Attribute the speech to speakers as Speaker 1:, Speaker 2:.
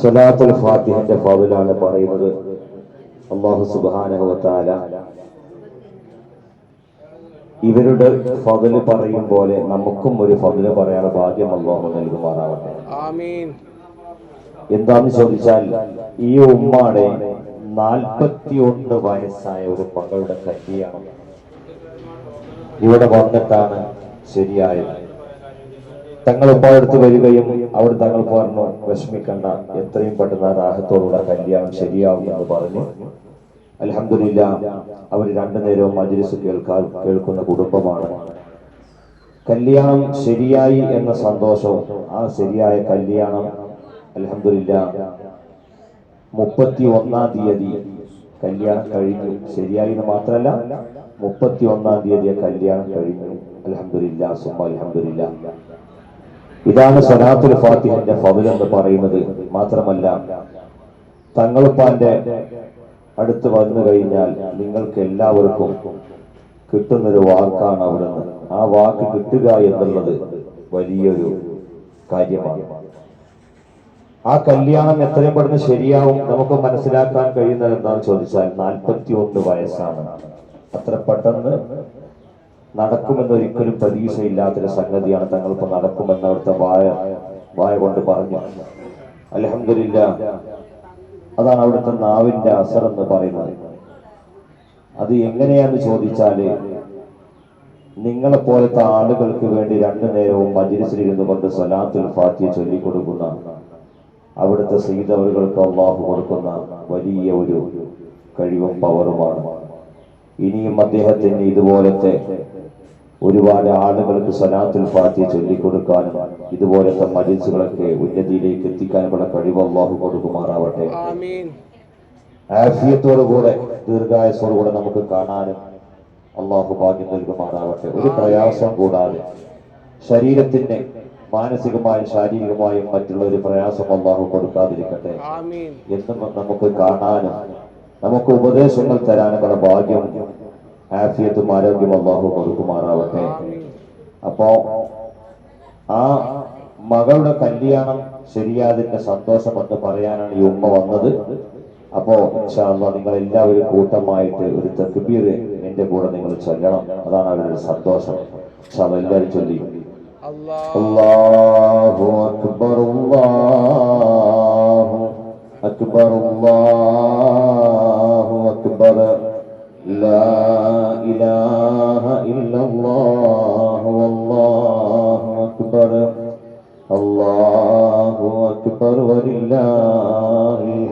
Speaker 1: സ്വലാത്തുൽ ഫാത്തിഹന്റെ ഫാദിലാണ് പറയുന്നത്. അള്ളാഹു സുബാനഹുവത്താല ഇവരുടെ ഫതിൽ പറയും പോലെ നമുക്കും ഒരു ഫതിൽ പറയാനുള്ള ഭാഗ്യം അള്ളാഹു നൽകുമാറാവട്ടെ. എന്താന്ന് ചോദിച്ചാൽ ഈ ഉമ്മാടെ നാൽപ്പത്തിയൊന്ന് വയസ്സായ ഒരു മകളുടെ കല്യാണം ഇവിടെ വന്നിട്ടാണ് ശരിയായത്. തങ്ങൾ ഉപ്പാടത്ത് വരികയും അവിടെ തങ്ങൾ പറഞ്ഞു വിഷമിക്കണ്ട എത്രയും പെട്ടെന്ന് ആ റാഹത്തോടുള്ള കല്യാണം ശരിയാവും എന്ന് പറഞ്ഞു. അലഹമില്ല അവർ രണ്ടു നേരവും മജിലിസ് കേൾക്കാൻ കേൾക്കുന്ന കുടുംബമാണ്. കല്യാണം ശരിയായി എന്ന സന്തോഷവും ആ ശരിയായ കല്യാണം അലഹമില്ല മുപ്പത്തി ഒന്നാം തീയതി കല്യാണം കഴിഞ്ഞു. ശരിയായി എന്ന് മാത്രമല്ല മുപ്പത്തി ഒന്നാം തീയതി കല്യാണം കഴിഞ്ഞു. അലഹമില്ല സുമ അലഹമില്ല ഇതാണ് സലാത്തുൽ ഫാത്തിഹിന്റെ ഫതിൽ എന്ന് പറയുന്നത്. മാത്രമല്ല തങ്ങളുപ്പാന്റെ അടുത്ത് വന്നു കഴിഞ്ഞാൽ നിങ്ങൾക്ക് എല്ലാവർക്കും കിട്ടുന്നൊരു വാക്കാണ് അവിടെ നിന്ന് ആ വാക്ക് കിട്ടുക എന്നുള്ളത് വലിയൊരു കാര്യമാണ്. ആ കല്യാണം എത്രയും പെട്ടെന്ന് ശരിയാവും നമുക്ക് മനസ്സിലാക്കാൻ കഴിയുന്നത് എന്താണെന്ന് ചോദിച്ചാൽ നാൽപ്പത്തി ഒന്ന് വയസ്സാണ്. അത്ര പെട്ടെന്ന് നടക്കുമെന്ന് ഒരിക്കലും പ്രതീക്ഷയില്ലാത്തൊരു സംഗതിയാണ് തങ്ങൾക്ക് നടക്കുമെന്ന് അവിടുത്തെ വായ വായ കൊണ്ട് പറഞ്ഞു. അലഹമില്ല അതാണ് അവിടുത്തെ നാവിന്റെ അസർ എന്ന് പറയുന്നത്. അത് എങ്ങനെയാന്ന് ചോദിച്ചാൽ നിങ്ങളെ പോലത്തെ ആളുകൾക്ക് വേണ്ടി രണ്ടു നേരവും മജിലിസിലിരുന്നു കൊണ്ട് സലാത്തുൽ ഫാത്തിയെ ചൊല്ലിക്കൊടുക്കുന്ന അവിടുത്തെ സീതവറുകൾക്ക് അള്ളാഹു കൊടുക്കുന്ന വലിയ ഒരു കഴിവും പവറുമാണ്. ഇനിയും അദ്ദേഹത്തിന് ഇതുപോലത്തെ ഒരുപാട് ആളുകൾക്ക് സലാത്തുൽ ഫാത്തിയ ചൊല്ലിക്കൊടുക്കാനും ഇതുപോലത്തെ മരിച്ചുകളൊക്കെ ഉന്നതിയിലേക്ക് എത്തിക്കാനുമുള്ള കഴിവ് അള്ളാഹു കൊടുക്കുമാറാവട്ടെ. ആഫിയത്തോടുകൂടെ ദീർഘായസോടുകൂടെ നമുക്ക് കാണാനും അള്ളാഹു ഭാഗ്യം നൽകുമാറാവട്ടെ. ഒരു പ്രയാസം കൂടാതെ ശരീരത്തിന്റെ മാനസികമായും ശാരീരികമായും മറ്റുള്ള ഒരു പ്രയാസം അള്ളാഹു കൊടുക്കാതിരിക്കട്ടെ. എന്നും നമുക്ക് കാണാനും നമുക്ക് ഉപദേശങ്ങൾ തരാനുള്ള ഭാഗ്യം ആഫിയത്തും ആരോഗ്യം അള്ളാഹു കൊടുക്കുമാറാവട്ടെ. അപ്പോ ആ മകളുടെ കല്യാണം ശരിയാതിന്റെ സന്തോഷം എന്ന് പറയാനാണ് ഈ ഉമ്മ വന്നത്. അപ്പോ ഇൻഷാല്ല നിങ്ങൾ എല്ലാവരും കൂട്ടമായിട്ട് ഒരു തെക്കുബീർ എന്റെ കൂടെ നിങ്ങൾ ചൊല്ലണം. അതാണ് അവരുടെ സന്തോഷം. ഇൻഷാല്ലാ എല്ലാവരും ചൊല്ലി.
Speaker 2: അല്ലാഹ്
Speaker 1: അക്ബർ അക്ബർ അക്ബർ വല്ലാഹു അക്ബർ വലില്ലാഹിൽ